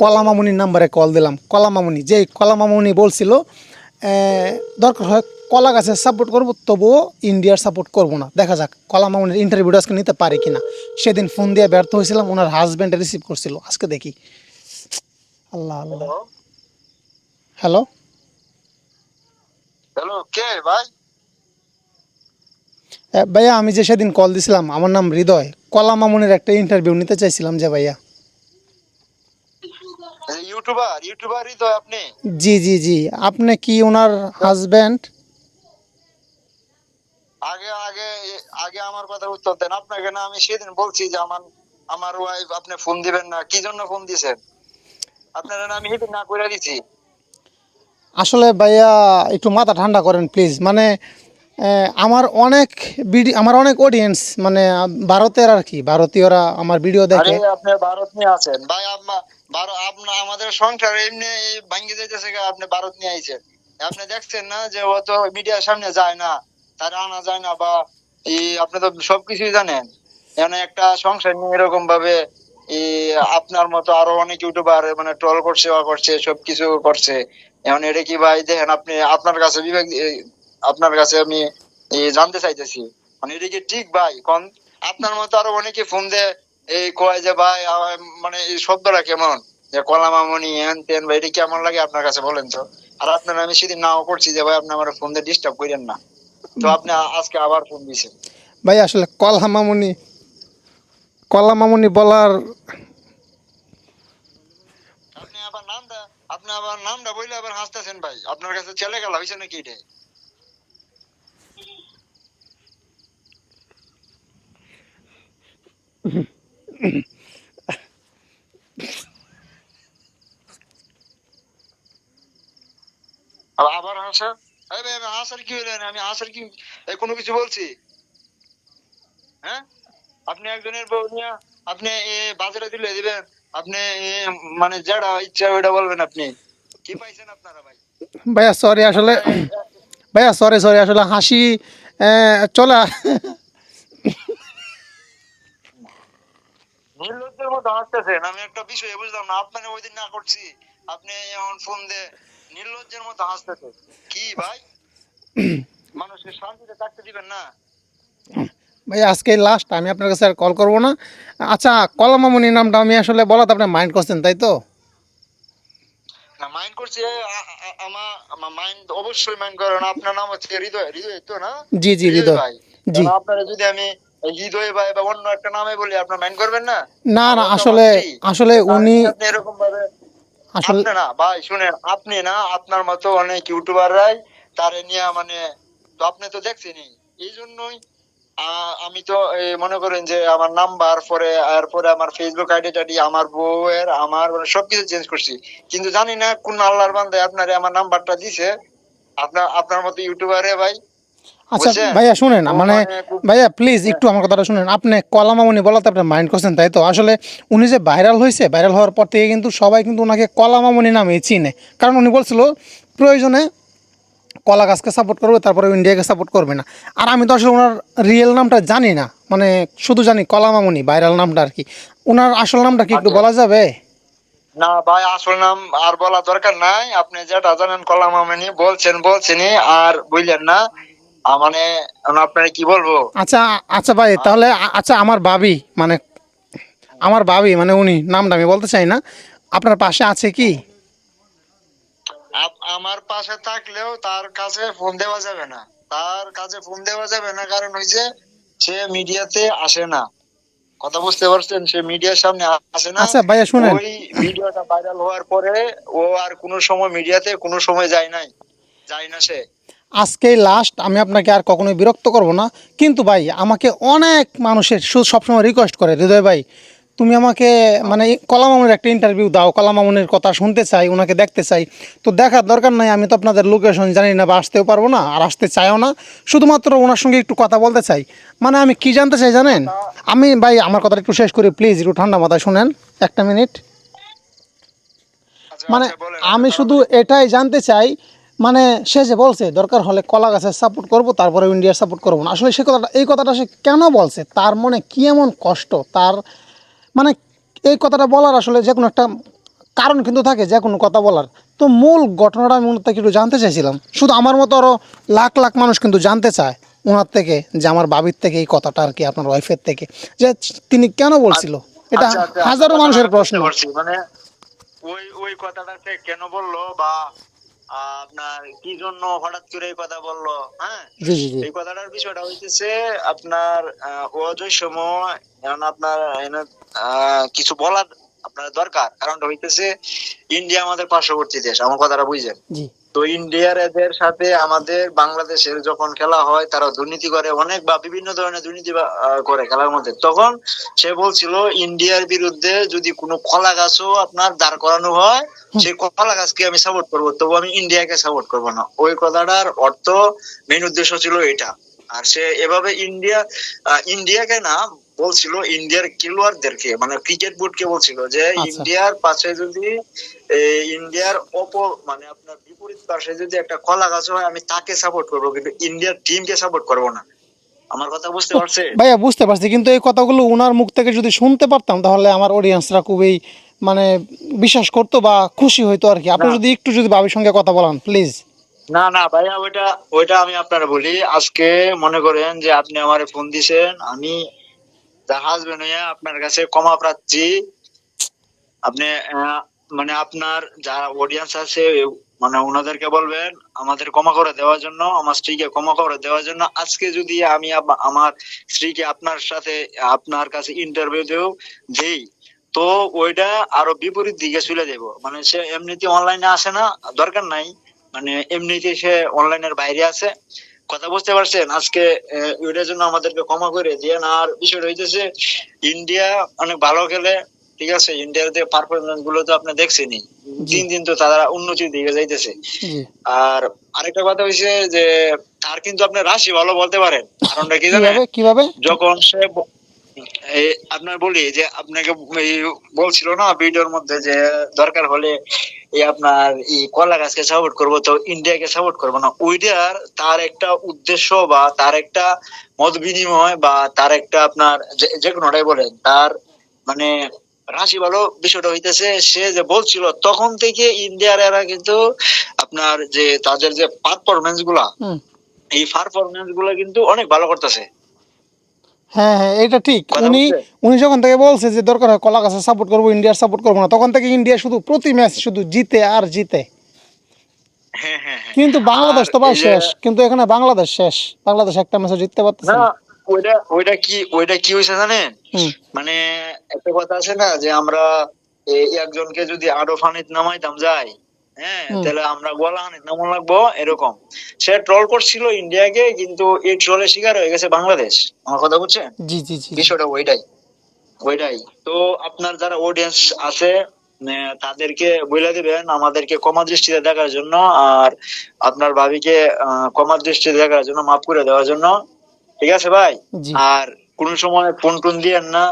কলা মামুনির নাম্বারে কল দিলাম। কলা মামুনি যে কলা মামুনি বলছিল দরকার হয় কলা গাছের সাপোর্ট করব তবুও ইন্ডিয়ার সাপোর্ট করব না। দেখা যাক কলা মামুনির ইন্টারভিউটা আজকে নিতে পারি কিনা। সেদিন ফোন দিয়ে ব্যর্থ হয়েছিলাম ওনার হাজব্যান্ডে রিসিভ করছিল। আজকে দেখি। আল্লাহ আল্লাহ। হ্যালো হ্যালো কে ভাই? ভাইয়া আমি যে সেদিন কল দিছিলাম আমার নাম হৃদয়। কলা মামুনের একটা ইন্টারভিউ নিতে চাইছিলাম যে ভাইয়া। ইউটিউবার ইউটিউবারই তো আপনি। জি জি জি। আপনি কি ওনার হাজব্যান্ড আগে আগে আগে আমার কথা উত্তর দেন। আপনাকে না আমি সেদিন বলছি যে আমার আমার ওয়াইফ আপনি ফোন দিবেন না। কি জন্য ফোন দিছেন? আপনারা না আমি না করে দিছি। আসলে ভাইয়া একটু মাথা ঠান্ডা করেন প্লিজ মানে আমার অনেক ভিডিও আমার অনেক অডিয়েন্স মানে ভারতের আর কি ভারতীয়রা আমার ভিডিও দেখে। আপনি ভারত নিয়ে আছেন। ভাই আপনা ভারত আপনা আমাদের সংসার এমনি ভাঙ্গি যাইতেছে আপনি ভারত নিয়ে আইছেন। আপনি দেখছেন না যে ও তো মিডিয়ার সামনে যায় না তার আনা যায় না বা আপনি তো সবকিছুই জানেন। এখানে একটা সংসার নিয়ে এরকম ভাবে আপনার মতো আরও অনেক ইউটিউবার মানে ট্রল করছে বা করছে সবকিছু করছে। এখন এটা কি ভাই দেখেন আপনি আপনার কাছে এই, আপনার কাছে আমি জানতে চাইতেছি। মানে এটা কি ঠিক ভাই? কোন আপনার মতো আরও অনেকে ফোন দেয় এই কয় যে ভাই মানে এই শব্দটা কেমন? যে কলা মামনি হ্যান তেন ভাই এটা কেমন লাগে আপনার কাছে বলেন তো? আর আপনার আমি সেদিন নাও করছি যে ভাই আপনি আমার ফোন দিয়ে ডিস্টার্ব করেন না। তো আপনি আজকে আবার ফোন দিয়েছেন। ভাই আসলে কলা মামুনি কলা মামুনি বলার আপনি আবার নামটা আপনি আবার নামটা বইলে আবার হাসতেছেন ভাই। আপনার কাছে চলে গেল হয়েছে নাকি এটা? আবার- আবার হাসা? আমি হাসার কি হলেন আমি হাসার কি কোনো কিছু বলছি? হ্যাঁ? আপনি একজনের বউ নিয়ে আপনি বাজারে দিলে দিবেন। আপনি এ মানে যেটা ইচ্ছা ওইটা বলবেন আপনি। কি পাইছেন আপনারা ভাই? ভাইয়া সরি আসলে ভাইয়া সরি সরি আসলে হাসি আহ, চলা নির্লজ্জের মতো হাসতেছেন আমি একটা বিষয় বুঝলাম না আপনাকে ওই দিন না করছি আপনি এখন ফোন দে নির্লজ্জের মতো হাসতেছেন। কি ভাই? মানুষকে শান্তিতে থাকতে দিবেন না? ভাই আজকে লাস্ট আমি আপনার কাছে আর কল করব না। আচ্ছা কলমামনির নামটা আমি আসলে বলাতে আপনি মাইন্ড করছেন তাই তো? না মাইন্ড করছি আমার আমার মাইন্ড অবশ্যই মাইন্ড করেন আপনার নাম হচ্ছে হৃদয় হৃদয় তো না? জি জি হৃদয় জি। আপনারা যদি আমি হৃদয় ভাই বা অন্য একটা নামে বলি আপনার মাইন্ড করবেন না? না না আসলে আসলে উনি আপনি এরকম ভাবে আসলে না ভাই শুনেন আপনি না আপনার মতো অনেক ইউটিউবাররাই তারে নিয়ে মানে তো আপনি তো দেখছেনই। এই জন্যই আমি তো এই মনে করেন যে আমার নাম্বার পরে আর পরে আমার ফেসবুক আইডি টাইডি আমার বউয়ের আমার মানে সবকিছু চেঞ্জ করছি। কিন্তু জানি না কোন আল্লাহর বান্দায় আপনারে আমার নাম্বারটা দিছে। আপনার আপনার মতো ইউটিউবারে ভাই আচ্ছা ভাইয়া শুনেন মানে মানে ভাইয়া প্লিজ একটু আমার কথাটা শুনেন। আপনি বলাতে আপনি মাইন্ড করছেন তাই তো? আসলে উনি যে ভাইরাল হয়েছে ভাইরাল হওয়ার পর থেকে কিন্তু সবাই কিন্তু ওনাকে নামে চিনে। কারণ উনি বলছিল প্রয়োজনে কলা গাছকে সাপোর্ট করবে তারপরে ইন্ডিয়াকে সাপোর্ট করবে না। আর আমি তো আসলে ওনার রিয়েল নামটা জানি না মানে শুধু জানি কলা মামুনি ভাইরাল নামটা আর কি। ওনার আসল নামটা কি একটু বলা যাবে? না ভাই আসল নাম আর বলা দরকার নাই। আপনি যেটা জানেন কলাম আমিনি বলছেন বলছেনই আর বুঝলেন না মানে আপনারা কি বলব? আচ্ছা আচ্ছা ভাই তাহলে আচ্ছা আমার ভাবি মানে আমার ভাবি মানে উনি নামটা আমি বলতে চাই না। আপনার পাশে আছে কি? আমার পাশে থাকলেও তার কাছে ফোন দেওয়া যাবে না। তার কাছে ফোন দেওয়া যাবে না কারণ হইছে সে মিডিয়াতে আসে না। কথা বুঝতে পারছেন? সে মিডিয়ার সামনে আসে না। আচ্ছা ভাইয়া শুনেন। ওই ভিডিওটা ভাইরাল হওয়ার পরে ও আর কোনো সময় মিডিয়াতে কোনো সময় যায় নাই। যায় না সে। আজকেই লাস্ট আমি আপনাকে আর কখনোই বিরক্ত করব না। কিন্তু ভাই আমাকে অনেক মানুষের সবসময় রিকোয়েস্ট করে হৃদয় ভাই তুমি আমাকে মানে কলামামুনের একটা ইন্টারভিউ দাও কলামামুনের কথা শুনতে চাই ওনাকে দেখতে চাই। তো দেখার দরকার নাই আমি তো আপনাদের লোকেশন জানি না বা আসতেও পারব না আর আসতে চাইও না। শুধুমাত্র ওনার সঙ্গে একটু কথা বলতে চাই। মানে আমি কি জানতে চাই জানেন? আমি ভাই আমার কথাটা একটু শেষ করি প্লিজ একটু ঠান্ডা মাথায় শুনেন একটা মিনিট আচ্ছা, মানে আচ্ছা, আমি আচ্ছা, শুধু এটাই জানতে চাই মানে সে যে বলছে দরকার হলে কলা গাছের সাপোর্ট করব তারপরে ইন্ডিয়ার সাপোর্ট করব না। আসলে সে কথাটা এই কথাটা সে কেন বলছে? তার মনে কি এমন কষ্ট? তার মানে এই কথাটা বলার আসলে যে কোনো একটা কারণ কিন্তু থাকে যে কোনো কথা বলার। তো মূল ঘটনাটা আমি মূলত একটু জানতে চাইছিলাম। শুধু আমার মতো আরও লাখ লাখ মানুষ কিন্তু জানতে চায় ওনার থেকে যে আমার বাবির থেকে এই কথাটা আর কি আপনার ওয়াইফের থেকে। যে তিনি কেন বলছিল? এটা আচ্ছা, আচ্ছা, হাজারো মানুষের প্রশ্ন। মানে ওই ওই কথাটা সে কেন বলল বা আপনার কি জন্য হঠাৎ করে এই কথা বলল? হ্যাঁ? এই কথাটার বিষয়টা হইতেছে আপনার অজয় সময় এখন আপনার আহ, কিছু বলার আপনার দরকার। কারণটা হইতেছে ইন্ডিয়া আমাদের পার্শ্ববর্তী দেশ। আমার কথাটা বুঝছেন তো ইন্ডিয়ার এদের সাথে আমাদের বাংলাদেশের যখন খেলা হয় তারা দুর্নীতি করে অনেক বা বিভিন্ন ধরনের দুর্নীতি করে খেলার মধ্যে। তখন সে বলছিল ইন্ডিয়ার বিরুদ্ধে যদি কোনো কলা গাছও আপনার দাঁড় করানো হয় সেই কলা গাছকে আমি সাপোর্ট করব। তবু আমি ইন্ডিয়াকে সাপোর্ট করব না। ওই কথাটার অর্থ মেন উদ্দেশ্য ছিল এটা। আর সে এভাবে ইন্ডিয়া ইন্ডিয়াকে না বলছিল ইন্ডিয়ার খেলোয়াড়দেরকে মানে ক্রিকেট বোর্ডকে বলছিল যে আচ্ছা। ইন্ডিয়ার পাশে যদি ইন্ডিয়ার অপ মানে আপনার বিপরীত পাশে যদি একটা কলা গাছ হয় আমি তাকে সাপোর্ট করব কিন্তু ইন্ডিয়ার টিমকে সাপোর্ট করব না। আমার কথা বুঝতে পারছে? ভাইয়া বুঝতে পারছি কিন্তু এই কথাগুলো ওনার মুখ থেকে যদি শুনতে পারতাম তাহলে আমার অডিয়েন্সরা খুবই মানে বিশ্বাস করতো বা খুশি হইতো আর কি। আপনি যদি একটু যদি বাবির সঙ্গে কথা বলান প্লিজ না না ভাইয়া ওইটা ওইটা আমি আপনার বলি আজকে মনে করেন যে আপনি আমারে ফোন দিছেন আমি তার হাজবেন্ড হইয়া আপনার কাছে ক্ষমা প্রার্থী। আপনি মানে আপনার যারা অডিয়েন্স আছে মানে ওনাদেরকে বলবেন, আমাদের ক্ষমা করে দেওয়ার জন্য, আমার স্ত্রীকে ক্ষমা করে দেওয়ার জন্য, আজকে যদি আমি আমার স্ত্রীকে আপনার সাথে, আপনার কাছে ইন্টারভিউ দেও, দেই, তো ওইটা আরও বিপরীত দিকে চলে যাব। মানে সে এমনিতে অনলাইনে আসে না, দরকার নাই। মানে এমনিতে সে অনলাইনের বাইরে আছে। কথা বুঝতে পারছেন? আজকে ওইটার জন্য আমাদেরকে ক্ষমা করে দিয়ে আর বিষয়টা হইতেছে ইন্ডিয়া অনেক ভালো খেলে। ঠিক আছে ইন্ডিয়ার যে পারফরমেন্সগুলো তো আপনি দেখছেনই। দিন দিন তো তারা উন্নতির দিকে যাইতেছে। আর আরেকটা কথা হইছে যে তার কিন্তু আপনি রাশি ভালো বলতে পারেন। কারণটা কি জানেন? কীভাবে যখন সে আপনার বলি যে আপনাকে বলছিল না ভিডিওর মধ্যে যে দরকার হলে এই আপনার এই কলা গাছকে সাপোর্ট করব তো ইন্ডিয়াকে সাপোর্ট করব না। ওইটার তার একটা উদ্দেশ্য বা তার একটা মত বিনিময় বা তার একটা আপনার যে কোনোটাই বলেন তার মানে রাশি ভালো বিষয়টা হইতেছে সে যে বলছিল তখন থেকে ইন্ডিয়ার এরা কিন্তু আপনার যে তাদের যে পারফরমেন্সগুলা এই পারফরমেন্সগুলা কিন্তু অনেক ভালো করতেছে। হ্যাঁ হ্যাঁ এটা ঠিক। উনি উনি যখন থেকে বলছে যে দরকার হয় কলা গাছে সাপোর্ট করব ইন্ডিয়ার সাপোর্ট করব না তখন থেকে ইন্ডিয়া শুধু প্রতি ম্যাচ শুধু জিতে আর জিতে। হ্যাঁ হ্যাঁ হ্যাঁ। কিন্তু বাংলাদেশ তো ভাই শেষ। কিন্তু এখানে বাংলাদেশ শেষ। বাংলাদেশ একটা ম্যাচও জিততে পারতেছে না। ওইটা ওইটা কি ওইটা কি হয়েছে জানেন? মানে একটা কথা আছে না যে আমরা একজনকে যদি আরও ফানিত নামাইতাম যাই হ্যাঁ তাহলে আমরা গলা হানিত নামন লাগবো এরকম। সে ট্রল করছিল ইন্ডিয়াকে কিন্তু এই ট্রলের শিকার হয়ে গেছে বাংলাদেশ। আমার কথা বুঝছেন? জি জি জি। বিষয়টা ওইটাই ওইটাই। তো আপনার যারা অডিয়েন্স আছে তাদেরকে বলে দিবেন আমাদেরকে কমা দৃষ্টিতে দেখার জন্য আর আপনার ভাবিকে কমা দৃষ্টিতে দেখার জন্য মাফ করে দেওয়ার জন্য। ঠিক আছে ভাই? আর কোন সময় ফোন টোন দিয়েন না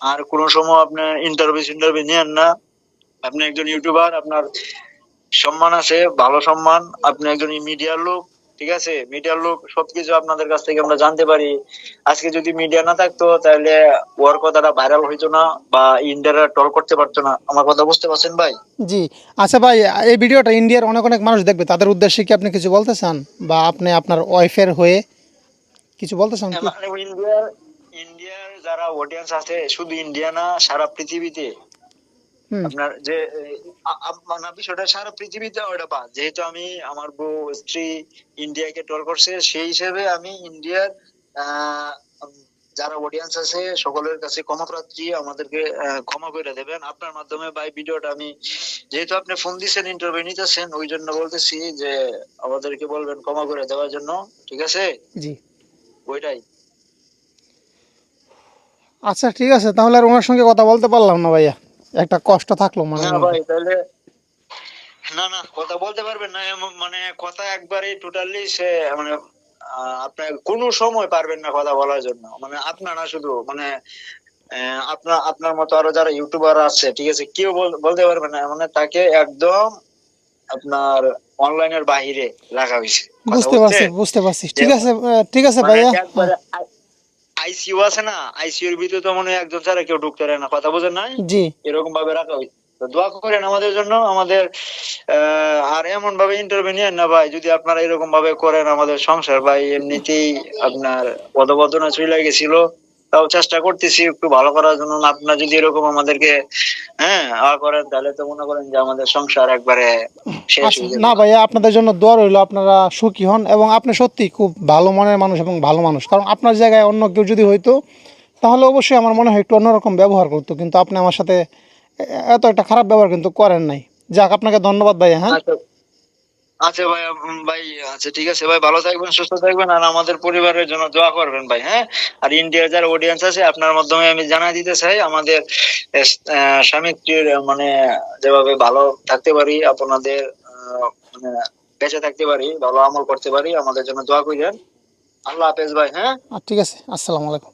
আর কোন সময় আপনার ইন্টারভিউ ইন্টারভিউ নিয়েন না। আপনি একজন ইউটিউবার আপনার সম্মান আছে ভালো সম্মান আপনি একজন মিডিয়ার লোক ঠিক আছে? মিডিয়ার লোক সবকিছু আপনাদের কাছ থেকে আমরা জানতে পারি। আজকে যদি মিডিয়া না থাকতো তাহলে ওর কথাটা ভাইরাল হইতো না বা ইন্ডিয়ারা টল করতে পারতো না। আমার কথা বুঝতে পারছেন ভাই? জি। আচ্ছা ভাই এই ভিডিওটা ইন্ডিয়ার অনেক অনেক মানুষ দেখবে। তাদের উদ্দেশ্যে কি আপনি কিছু বলতে চান? বা আপনি আপনার ওয়াইফের হয়ে কিছু বলতে চান মানে ইন্ডিয়ার ইন্ডিয়ার যারা অডিয়েন্স আছে শুধু ইন্ডিয়া না সারা পৃথিবীতে। আপনার যে মানে বিষয়টা সারা পৃথিবীতে ওটা বাদ যেহেতু আমি আমার বউ স্ত্রী ইন্ডিয়াকে ট্রল করছে সেই হিসেবে আমি ইন্ডিয়ার যারা অডিয়েন্স আছে সকলের কাছে ক্ষমা প্রার্থী আমাদেরকে ক্ষমা করে দেবেন। আপনার মাধ্যমে ভাই ভিডিওটা আমি যেহেতু আপনি ফোন দিচ্ছেন ইন্টারভিউ নিতেছেন ওই জন্য বলতেছি যে আমাদেরকে বলবেন ক্ষমা করে দেওয়ার জন্য ঠিক আছে? জি। ওইটাই। আচ্ছা ঠিক আছে তাহলে আর ওনার সঙ্গে কথা বলতে পারলাম না ভাইয়া। একটা কষ্ট থাকল মানে না ভাই তাহলে না না কথা বলতে পারবেন না মানে কথা একবারে টোটালি সে মানে আপনার কোনো সময় পারবেন না কথা বলার জন্য। মানে আপনার না শুধু মানে আপনার আপনার মতো আরও যারা ইউটিউবার আছে ঠিক আছে কেউ বল- বলতে পারবে না। মানে তাকে একদম আপনার অনলাইনের বাহিরে রাখা হয়েছে বুঝতে পারছি বুঝতে পারছি। ঠিক আছে ঠিক আছে মানে ভাইয়া। আইসিইউ আছে না আইসিইউর ভিতরে তো মনে হয় একজন ছাড়া কেউ ঢুকতে পারে না। কথা বোঝেন না জি। এরকম ভাবে রাখা হয়েছে তো দোয়া করেন আমাদের জন্য আমাদের আহ, আর এমন ভাবে ইন্টারভিউ না ভাই। যদি আপনারা এরকম ভাবে করেন আমাদের সংসার ভাই এমনিতেই আপনার পদবদনা চলে গেছিল। তাও চেষ্টা করতেছি একটু ভালো করার জন্য। আপনারা যদি এরকম আমাদেরকে হ্যাঁ করেন তাহলে তো মনে করেন যে আমাদের সংসার একবারে শেষ আচ্ছা, না ভাইয়া আপনাদের জন্য দোয়া রইল আপনারা সুখী হন এবং আপনি সত্যি খুব ভালো মনের মানুষ এবং ভালো মানুষ। কারণ আপনার জায়গায় অন্য কেউ যদি হইতো তাহলে অবশ্যই আমার মনে হয় একটু অন্যরকম ব্যবহার করতো। কিন্তু আপনি আমার সাথে এত একটা খারাপ ব্যবহার কিন্তু করেন নাই। যাক আপনাকে ধন্যবাদ ভাইয়া হ্যাঁ? আচ্ছা ভাই ভাই আচ্ছা ঠিক আছে ভাই ভালো থাকবেন সুস্থ থাকবেন আর আমাদের পরিবারের জন্য দোয়া করবেন ভাই হ্যাঁ? আর ইন্ডিয়ার যারা অডিয়েন্স আছে আপনার মাধ্যমে আমি জানাই দিতে চাই আমাদের আহ, স্বামীর মানে যেভাবে ভালো থাকতে পারি আপনাদের মানে বেঁচে থাকতে পারি ভালো আমল করতে পারি আমাদের জন্য দোয়া করেন আল্লাহ হাফেজ ভাই হ্যাঁ? ঠিক আছে আসসালামু আলাইকুম।